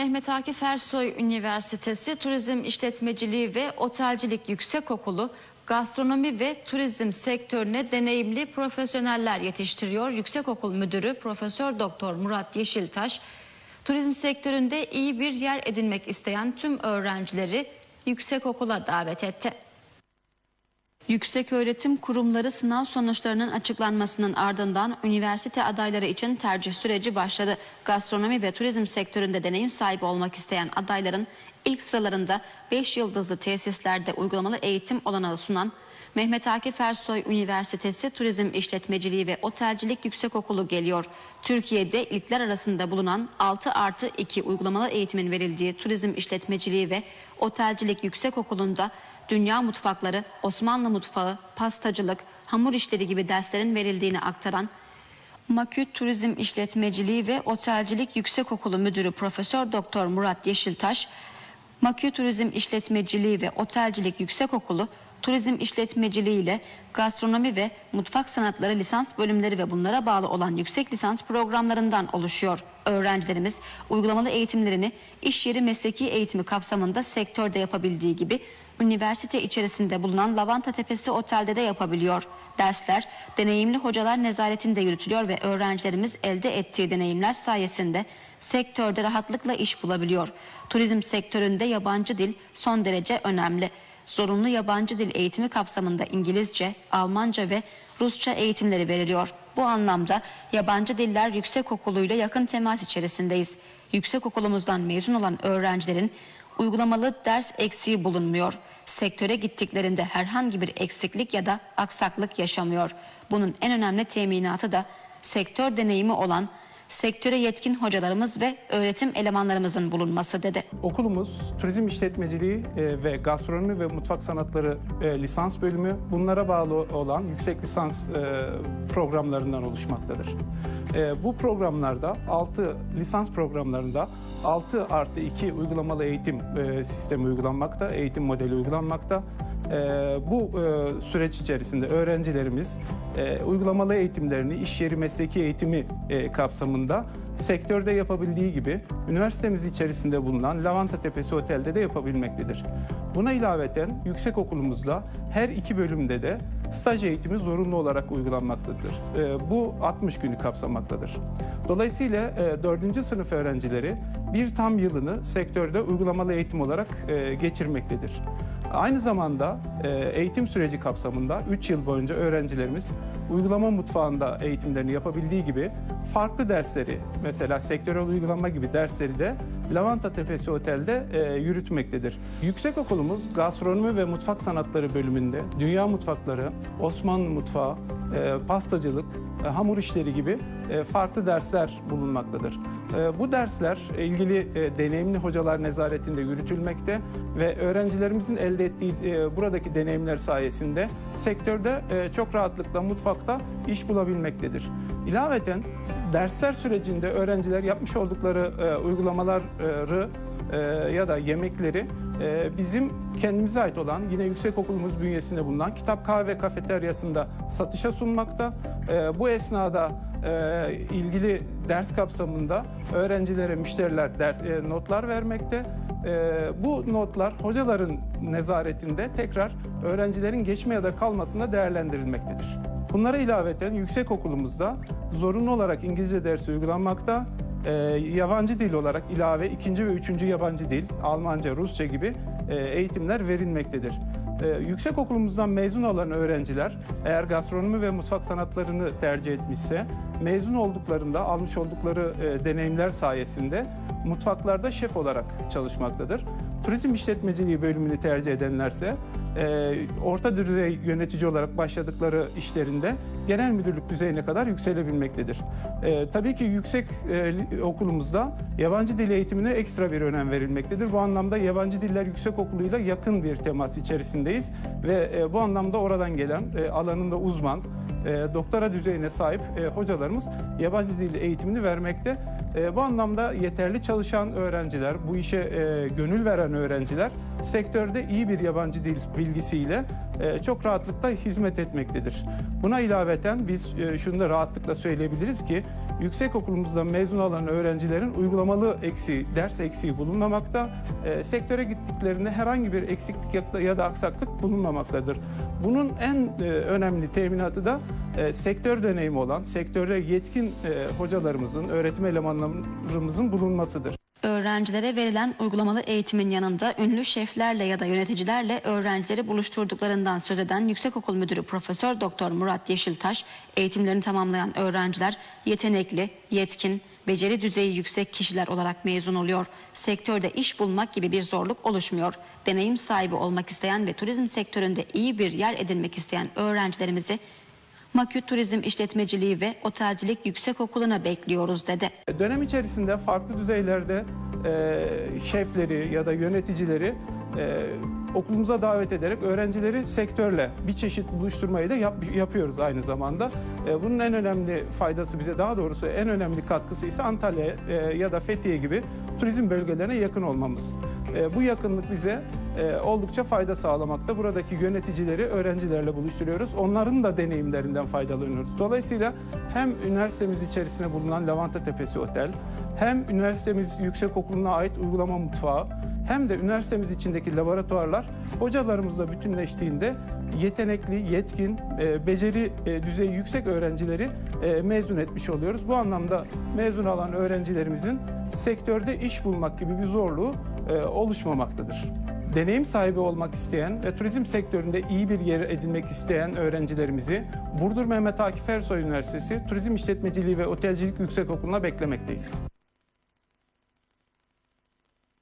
Mehmet Akif Ersoy Üniversitesi Turizm İşletmeciliği ve Otelcilik Yüksekokulu gastronomi ve turizm sektörüne deneyimli profesyoneller yetiştiriyor. Yüksekokul Müdürü Profesör Doktor Murat Yeşiltaş, turizm sektöründe iyi bir yer edinmek isteyen tüm öğrencileri yüksekokula davet etti. Yüksek öğretim kurumları sınav sonuçlarının açıklanmasının ardından üniversite adayları için tercih süreci başladı. Gastronomi ve turizm sektöründe deneyim sahibi olmak isteyen adayların ilk sıralarında 5 yıldızlı tesislerde uygulamalı eğitim olanağı sunan Mehmet Akif Ersoy Üniversitesi Turizm İşletmeciliği ve Otelcilik Yüksekokulu geliyor. Türkiye'de ilkler arasında bulunan 6 artı 2 uygulamalı eğitimin verildiği Turizm İşletmeciliği ve Otelcilik Yüksekokulu'nda dünya mutfakları, Osmanlı mutfağı, pastacılık, hamur işleri gibi derslerin verildiğini aktaran Maküt Turizm İşletmeciliği ve Otelcilik Yüksekokulu Müdürü Profesör Doktor Murat Yeşiltaş, Makü Turizm İşletmeciliği ve Otelcilik Yüksekokulu turizm işletmeciliği ile gastronomi ve mutfak sanatları lisans bölümleri ve bunlara bağlı olan yüksek lisans programlarından oluşuyor. Öğrencilerimiz uygulamalı eğitimlerini iş yeri mesleki eğitimi kapsamında sektörde yapabildiği gibi üniversite içerisinde bulunan Lavanta Tepesi Otel'de de yapabiliyor. Dersler deneyimli hocalar nezaretinde yürütülüyor ve öğrencilerimiz elde ettiği deneyimler sayesinde sektörde rahatlıkla iş bulabiliyor. Turizm sektöründe yabancı dil son derece önemli. Zorunlu yabancı dil eğitimi kapsamında İngilizce, Almanca ve Rusça eğitimleri veriliyor. Bu anlamda yabancı diller yüksekokuluyla yakın temas içerisindeyiz. Yüksekokulumuzdan mezun olan öğrencilerin uygulamalı ders eksiği bulunmuyor. Sektöre gittiklerinde herhangi bir eksiklik ya da aksaklık yaşamıyor. Bunun en önemli teminatı da sektör deneyimi olan sektöre yetkin hocalarımız ve öğretim elemanlarımızın bulunması dedi. Okulumuz turizm işletmeciliği e, ve gastronomi ve mutfak sanatları e, lisans bölümü bunlara bağlı olan yüksek lisans e, programlarından oluşmaktadır. Bu programlarda 6 lisans programlarında 6 artı 2 uygulamalı eğitim sistemi uygulanmakta, eğitim modeli uygulanmakta. E, Bu e, süreç içerisinde öğrencilerimiz e, uygulamalı eğitimlerini iş yeri mesleki eğitimi e, kapsamında sektörde yapabildiği gibi üniversitemiz içerisinde bulunan Lavanta Tepesi Otel'de de yapabilmektedir. Buna ilaveten yüksek okulumuzda her iki bölümde de staj eğitimi zorunlu olarak uygulanmaktadır. Bu 60 günü kapsamaktadır. Dolayısıyla 4. sınıf öğrencileri bir tam yılını sektörde uygulamalı eğitim olarak geçirmektedir. Aynı zamanda e, eğitim süreci kapsamında 3 yıl boyunca öğrencilerimiz uygulama mutfağında eğitimlerini yapabildiği gibi farklı dersleri mesela sektörel uygulama gibi dersleri de Lavanta Tepesi Otel'de e, yürütmektedir. Yüksek okulumuz gastronomi ve mutfak sanatları bölümünde dünya mutfakları, Osmanlı mutfağı, e, pastacılık, e, hamur işleri gibi e, farklı dersler bulunmaktadır. E, Bu dersler ilgili e, deneyimli hocalar nezaretinde yürütülmekte ve öğrencilerimizin elde ettiği e, buradaki deneyimler sayesinde sektörde e, çok rahatlıkla mutfakta iş bulabilmektedir. İlaveten dersler sürecinde öğrenciler yapmış oldukları e, uygulamaları e, ya da yemekleri e, bizim kendimize ait olan yine yüksek okulumuz bünyesinde bulunan kitap kahve kafeteryasında satışa sunmakta. Bu esnada ilgili ders kapsamında öğrencilere müşteriler ders notlar vermekte. Bu notlar hocaların nezaretinde tekrar öğrencilerin geçme ya da kalmasına değerlendirilmektedir. Bunlara ilaveten yüksek okulumuzda zorunlu olarak İngilizce dersi uygulanmakta. Ee, yabancı dil olarak ilave ikinci ve üçüncü yabancı dil, Almanca, Rusça gibi e, eğitimler verilmektedir. Ee, yüksek okulumuzdan mezun olan öğrenciler eğer gastronomi ve mutfak sanatlarını tercih etmişse mezun olduklarında almış oldukları e, deneyimler sayesinde mutfaklarda şef olarak çalışmaktadır. Turizm işletmeciliği bölümünü tercih edenlerse e, orta düzey yönetici olarak başladıkları işlerinde genel müdürlük düzeyine kadar yükselebilmektedir. E, tabii ki yüksek e, okulumuzda yabancı dil eğitimine ekstra bir önem verilmektedir. Bu anlamda yabancı diller yüksek okuluyla yakın bir temas içerisindeyiz ve e, bu anlamda oradan gelen e, alanında uzman, e, doktora düzeyine sahip e, hocalarımız yabancı dil eğitimini vermekte. E, bu anlamda yeterli çalışan öğrenciler, bu işe e, gönül veren öğrenciler sektörde iyi bir yabancı dil bilgisiyle çok rahatlıkla hizmet etmektedir. Buna ilaveten biz e, şunu da rahatlıkla söyleyebiliriz ki yüksek okulumuzdan mezun olan öğrencilerin uygulamalı eksiği, ders eksiği bulunmamakta. E, sektöre gittiklerinde herhangi bir eksiklik ya da- aksaklık bulunmamaktadır. Bunun en e, önemli teminatı da e, sektör deneyimi olan, sektöre yetkin e, hocalarımızın, öğretim elemanlarımızın bulunmasıdır. Öğrencilere verilen uygulamalı eğitimin yanında ünlü şeflerle ya da yöneticilerle öğrencileri buluşturduklarından söz eden Yüksekokul Müdürü Profesör Doktor Murat Yeşiltaş, eğitimlerini tamamlayan öğrenciler yetenekli, yetkin, beceri düzeyi yüksek kişiler olarak mezun oluyor. Sektörde iş bulmak gibi bir zorluk oluşmuyor. Deneyim sahibi olmak isteyen ve turizm sektöründe iyi bir yer edinmek isteyen öğrencilerimizi Makü Turizm İşletmeciliği ve Otelcilik Yüksekokulu'na bekliyoruz dedi. Dönem içerisinde farklı düzeylerde e, şefleri ya da yöneticileri e, okulumuza davet ederek öğrencileri sektörle bir çeşit buluşturmayı da yap- yapıyoruz aynı zamanda. E, bunun en önemli faydası bize daha doğrusu en önemli katkısı ise Antalya e, ya da Fethiye gibi turizm bölgelerine yakın olmamız. E, bu yakınlık bize e, oldukça fayda sağlamakta. Buradaki yöneticileri öğrencilerle buluşturuyoruz. Onların da deneyimlerinden faydalanıyoruz. Dolayısıyla hem üniversitemiz içerisinde bulunan Lavanta Tepesi Otel, hem üniversitemiz yüksekokulu'na ait uygulama mutfağı, hem de üniversitemiz içindeki laboratuvarlar hocalarımızla bütünleştiğinde yetenekli, yetkin, e, beceri e, düzeyi yüksek öğrencileri e, mezun etmiş oluyoruz. Bu anlamda mezun olan öğrencilerimizin sektörde iş bulmak gibi bir zorluğu oluşmamaktadır. Deneyim sahibi olmak isteyen ve turizm sektöründe iyi bir yer edinmek isteyen öğrencilerimizi Burdur Mehmet Akif Ersoy Üniversitesi Turizm İşletmeciliği ve Otelcilik Yüksekokulu'na beklemekteyiz.